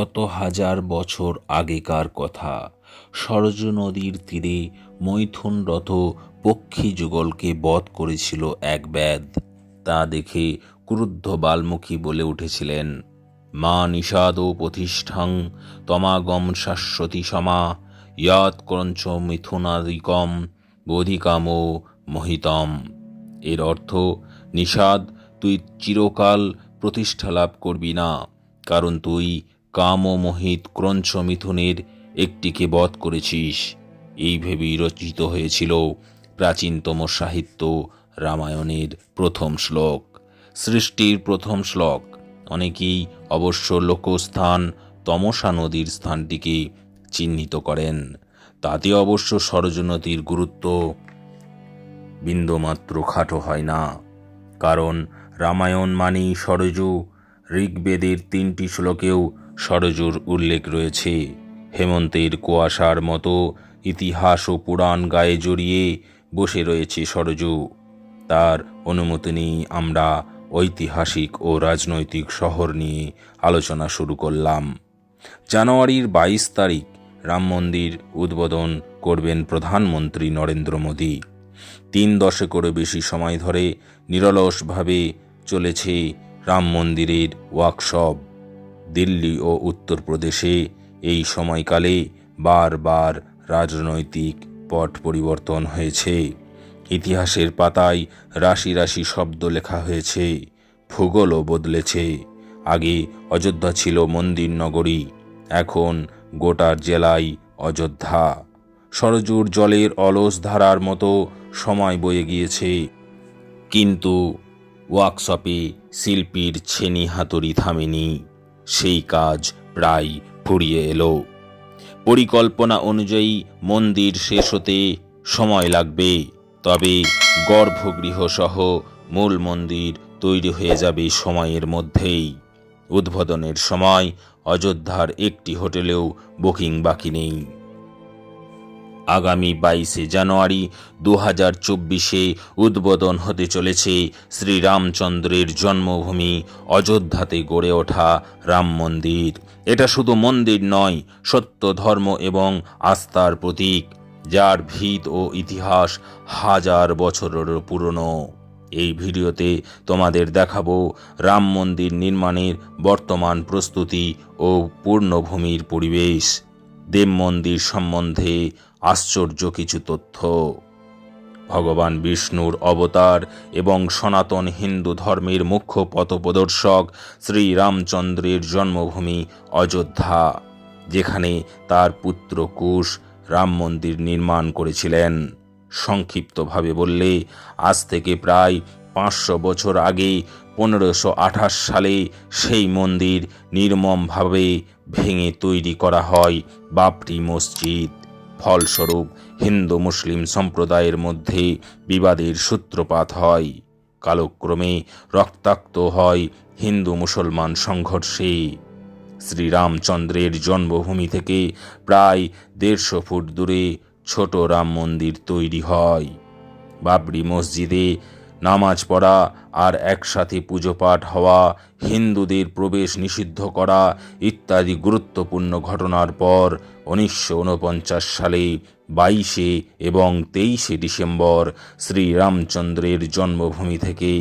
কত হাজার বছর আগেকার কথা। সরজ নদীর তীরে মৈথুনরত পক্ষী যুগলকে বধ করেছিল এক ব্যাদ তা দেখে ক্রুদ্ধ বাল্মীকি বলে উঠেছিলেন, মা নিষাদ প্রতিষ্ঠাং তমাগম শাশ্বতী সমা, ইয়াত ক্রঞ্চ মিথুনাদিকম বোধিকাম মহিতম। এর অর্থ, নিষাদ, তুই চিরকাল প্রতিষ্ঠা লাভ করবি না, কারণ তুই কাম ও মোহিত ক্রঞ্চ মিথুনের একটিকে বধ করেছিস। এই ভেবেই রচিত হয়েছিল প্রাচীনতম সাহিত্য রামায়ণের প্রথম শ্লোক, সৃষ্টির প্রথম শ্লোক। অনেকেই অবশ্য লোকস্থান তমসা নদীর স্থানটিকে চিহ্নিত করেন। তাতে অবশ্য সরজনদীর গুরুত্ব বিন্দুমাত্র খাটো হয় না। কারণ রামায়ণ মানেই সরজু ঋগ্বেদের তিনটি শ্লোকেও সরজুর উল্লেখ রয়েছে। হেমন্তের কুয়াশার মতো ইতিহাস ও পুরাণ গায়ে জড়িয়ে বসে রয়েছে সরজু তার অনুমতি নিয়ে আমরা ঐতিহাসিক ও রাজনৈতিক শহর নিয়ে আলোচনা শুরু করলাম। জানুয়ারির বাইশ তারিখ রাম মন্দির উদ্বোধন করবেন প্রধানমন্ত্রী নরেন্দ্র মোদী। তিন দশকেরও বেশি সময় ধরে নিরলসভাবে চলেছে রাম মন্দিরের ওয়ার্কশপ। দিল্লি ও উত্তরপ্রদেশে এই সময়কালে বারবার রাজনৈতিক পট পরিবর্তন হয়েছে। ইতিহাসের পাতায় রাশি রাশি শব্দ লেখা হয়েছে, ভূগোলও বদলেছে। আগে অযোধ্যা ছিল মন্দির নগরী, এখন গোটার জেলায় অযোধ্যা। সরজুর জলের অলস ধারার মতো সময় বয়ে গিয়েছে। কিন্তু ওয়ার্কশপে শিল্পীর ছেনি হাতুড়ি থামেনি। সেই কাজ প্রায় ফুরিয়ে এলো। পরিকল্পনা অনুযায়ী মন্দির শেষ হতে সময় লাগবে, তবে গর্ভগৃহসহ মূল মন্দির তৈরি হয়ে যাবে সময়ের মধ্যেই। উদ্বোধনের সময় অযোধ্যার একটি হোটেলেও বুকিং বাকি নেই। আগামী বাইশে জানুয়ারি দু হাজার চব্বিশে উদ্বোধন হতে চলেছে শ্রীরামচন্দ্রের জন্মভূমি অযোধ্যাতে গড়ে ওঠা রাম মন্দির। এটা শুধু মন্দির নয়, সত্য, ধর্ম এবং আস্থার প্রতীক, যার ভিত ও ইতিহাস হাজার বছরেরও পুরনো। এই ভিডিওতে তোমাদের দেখাবো রাম মন্দির নির্মাণের বর্তমান প্রস্তুতি ও পূর্ণভূমির পরিবেশ। দেব মন্দির সম্বন্ধে আশ্চর্য কিছু তথ্য। ভগবান বিষ্ণুর অবতার এবং সনাতন হিন্দু ধর্মের মুখ্য পথপ্রদর্শক শ্রীরামচন্দ্রের জন্মভূমি অযোধ্যা, যেখানে তার পুত্র কুশ রাম মন্দির নির্মাণ করেছিলেন। সংক্ষিপ্তভাবে বললে, আজ থেকে প্রায় পাঁচশো বছর আগে পনেরোশো আঠাশ সালে সেই মন্দির নির্মমভাবে ভেঙে তৈরি করা হয় বাবরি মসজিদ। ফলস্বরূপ হিন্দু মুসলিম সম্প্রদায়ের মধ্যে বিবাদের সূত্রপাত হয়। কালক্রমে রক্তাক্ত হয় হিন্দু মুসলমান সংঘর্ষে। শ্রীরামচন্দ্রের জন্মভূমি থেকে প্রায় দেড়শো ফুট দূরে ছোট রাম মন্দির তৈরি হয়। বাবরি মসজিদে নামাজ পড়া আর একসাথে পুজো পাঠ হওয়া, হিন্দুদের প্রবেশ নিষিদ্ধ করা ইত্যাদি গুরুত্বপূর্ণ ঘটনার পর উনিশশো উনপঞ্চাশ সালে বাইশে এবং তেইশে ডিসেম্বর শ্রীরামচন্দ্রের জন্মভূমি থেকে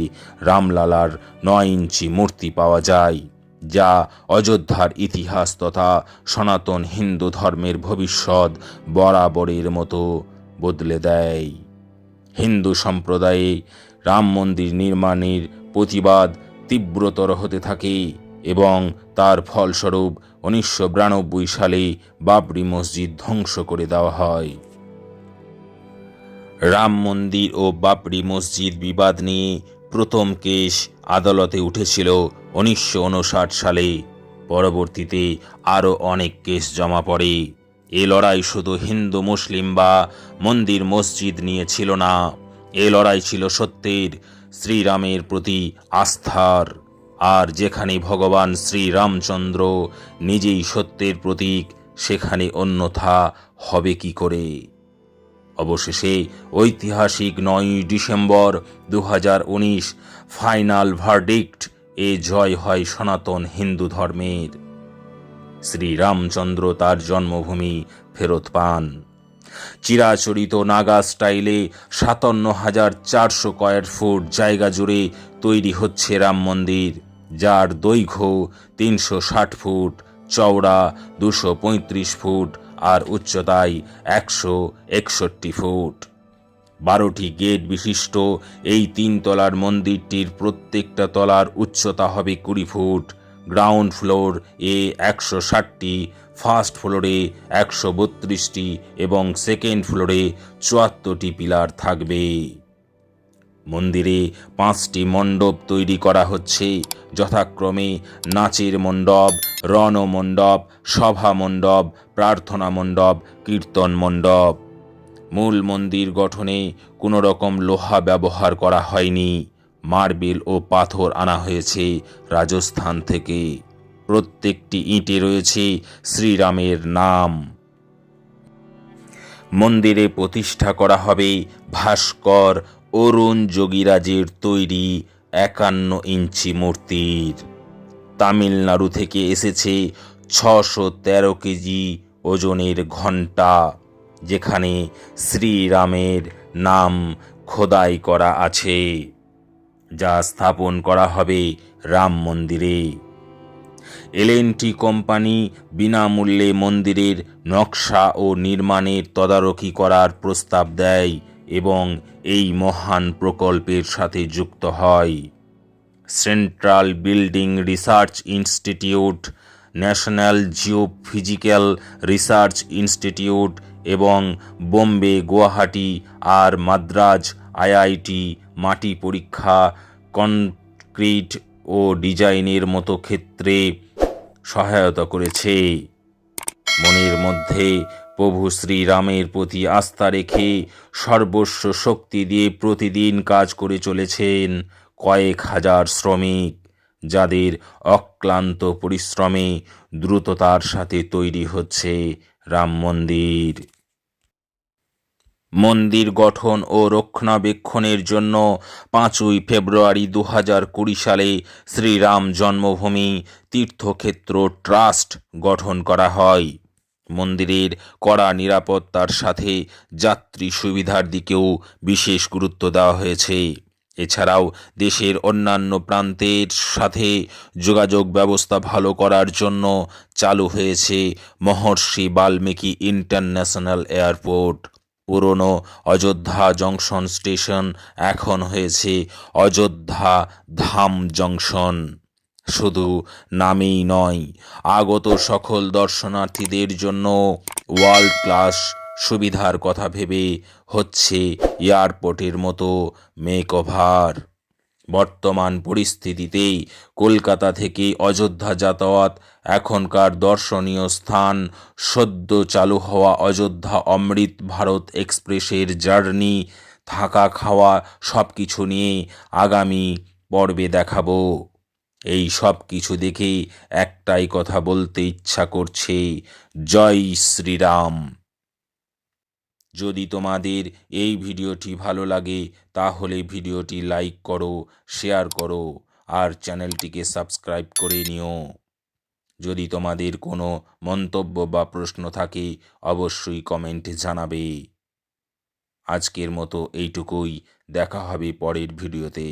রামলালার নয় ইঞ্চি মূর্তি পাওয়া যায়, যা অযোধ্যার ইতিহাস তথা সনাতন হিন্দু ধর্মের ভবিষ্যৎ বরাবরের মতো বদলে দেয়। হিন্দু সম্প্রদায়ে রাম মন্দির নির্মাণের প্রতিবাদ তীব্রতর হতে থাকে। এবং তার ফলস্বরূপ উনিশশো বিরানব্বই সালে বাবরি মসজিদ ধ্বংস করে দেওয়া হয়। রাম মন্দির ও বাবরি মসজিদ বিবাদ নিয়ে প্রথম কেস আদালতে উঠেছিল উনিশশো উনষাট সালে। পরবর্তীতে আরও অনেক কেস জমা পড়ে। এ লড়াই শুধু হিন্দু, মুসলিম বা মন্দির, মসজিদ নিয়ে ছিল না। এ লড়াই ছিল সত্যের, শ্রীরামের প্রতি আস্থার। আর যেখানে ভগবান শ্রীরামচন্দ্র নিজেই সত্যের প্রতীক, সেখানে অন্যথা হবে কি করে? অবশেষে ঐতিহাসিক নয় ডিসেম্বর দু হাজার উনিশ ফাইনাল ভার্ডিক্ট, এ জয় হয় সনাতন হিন্দু ধর্মের। শ্রীরামচন্দ্র তার জন্মভূমি ফেরত পান। চিরাচরিত নাগা স্টাইলে সাতান্ন হাজার চারশো কয়ের ফুট জায়গা জুড়ে তৈরি হচ্ছে রাম মন্দির। যার দৈর্ঘ্য তিনশো ষাট ফুট, চওড়া দুশো পঁয়ত্রিশ ফুট আর উচ্চতায় একশো একষট্টি ফুট। বারোটি গেট বিশিষ্ট এই তিন তলার মন্দিরটির প্রত্যেকটা তলার উচ্চতা হবে কুড়ি ফুট। গ্রাউন্ড ফ্লোর এ একশো ষাটটি, ফার্স্ট ফ্লোরে একশো বত্রিশটি এবং সেকেন্ড ফ্লোরে চুয়াত্তরটি পিলার থাকবে। মন্দিরে পাঁচটি মণ্ডপ তৈরি করা হচ্ছে। যথাক্রমে নাচের মণ্ডপ রণ মণ্ডপ সভা মণ্ডপ, প্রার্থনা মণ্ডপ, কীর্তন মণ্ডপ। মূল মন্দির গঠনে কোনো রকম লোহা ব্যবহার করা হয়নি। মার্বেল ও পাথর আনা হয়েছে রাজস্থান থেকে। প্রত্যেকটি ইঁটে রয়েছে শ্রীরামের নাম। মন্দিরে প্রতিষ্ঠা করা হবে ভাস্কর অরুণ যোগীরাজের তৈরি একান্ন ইঞ্চি মূর্তির। তামিলনাড়ু থেকে এসেছে ছশো তেরো কেজি ওজনের ঘণ্টা, যেখানে শ্রীরামের নাম খোদাই করা আছে, যা স্থাপন করা হবে রাম মন্দিরে। এলএনটি কোম্পানি বিনামূল্যে মন্দিরের নকশা ও নির্মাণের তদারকি করার প্রস্তাব দেয় এবং এই মহান প্রকল্পের সাথে যুক্ত হয়। Central building research institute, national geophysical research institute এবং বোম্বে, গুয়াহাটি আর মাদ্রাজ, আইআইটি, মাটি পরীক্ষা, কনক্রিট ও ডিজাইনের মতো ক্ষেত্রে সহায়তা করেছে। মনের মধ্যে প্রভু শ্রীরামের প্রতি আস্থা রেখে সর্বস্ব শক্তি দিয়ে প্রতিদিন কাজ করে চলেছেন কয়েক হাজার শ্রমিক, যাদের অক্লান্ত পরিশ্রমে দ্রুততার সাথে তৈরি হচ্ছে রাম মন্দির। মন্দির গঠন ও রক্ষণাবেক্ষণের জন্য পাঁচই ফেব্রুয়ারি দু হাজার কুড়ি সালে শ্রীরাম জন্মভূমি তীর্থক্ষেত্র ট্রাস্ট গঠন করা হয়। মন্দিরের কড়া নিরাপত্তার সাথে যাত্রী সুবিধার দিকেও বিশেষ গুরুত্ব দেওয়া হয়েছে। এছাড়াও দেশের অন্যান্য প্রান্তের সাথে যোগাযোগ ব্যবস্থা ভালো করার জন্য চালু হয়েছে মহর্ষি বাল্মীকি ইন্টারন্যাশনাল এয়ারপোর্ট। পুরনো অযোধ্যা জংশন স্টেশন এখন হয়েছে অযোধ্যা ধাম জংশন। শুধু নামেই নয়, আগত সকল দর্শনার্থীদের জন্য ওয়ার্ল্ড ক্লাস সুবিধার কথা ভেবে হচ্ছে এয়ারপোর্টের মতো মেকওভার। বর্তমান পরিস্থিতিতেই কলকাতা থেকে অযোধ্যা যাতায়াত এখনকার দর্শনীয় স্থান সদ্য চালু হওয়া অযোধ্যা অমৃত ভারত এক্সপ্রেসের জার্নি থাকা খাওয়া সব কিছু নিয়ে আগামী পর্বে দেখাবো। এই সব কিছু দেখে একটাই কথা বলতে ইচ্ছা করছে, জয় শ্রীরাম। যদি তোমাদের এই ভিডিওটি ভালো লাগে, তাহলে ভিডিওটি লাইক করো, শেয়ার করো, আর চ্যানেলটিকে সাবস্ক্রাইব করে নিও। যদি তোমাদের কোনো মন্তব্য বা প্রশ্ন থাকে, অবশ্যই কমেন্টে জানাবে। আজকের মতো এইটুকুই, দেখা হবে পরের ভিডিওতে।